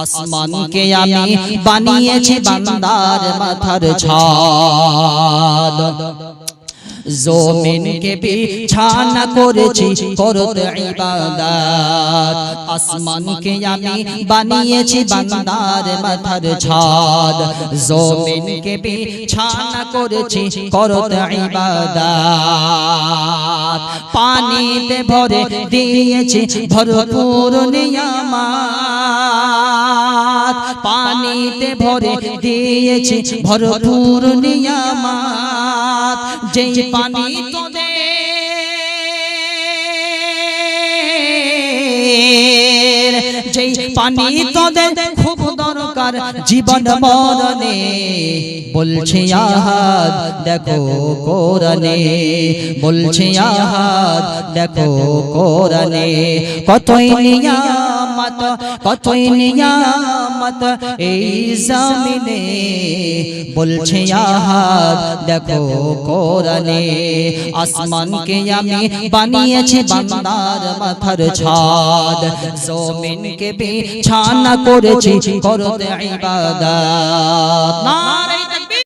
আসমানকে আমি বানিয়েছি বান্দার মাথার ছাদ। জমিনকে বিছানা করেছি করতে ইবাদত। আসমানকে আমি বানিয়েছি বান্দার মাথার ছাদ। জমিনকে বিছানা করেছি করতে ইবাদত। পানিতে ভরে দিয়েছি ভরপুর নিয়ামাত। পানিতে ভরে দিয়েছি ভরপুর নিয়ামাত। যেই পানি তোদের পানি তোদের খুব দরকার জীবন মরণে। বলছে আহাদ দেখো কোরআনে। বলছে আহাদ দেখো কোরআনে। কতই নিয়ামত কতই নিয়ামত। এই জমিনে বলছে, আহাদ, দেখো কোরআনে আসমানকে আমি বানিয়েছি বান্দার মাথার ছাদ। জমিনকে বিছানা করেছি করতে ইবাদত। নারে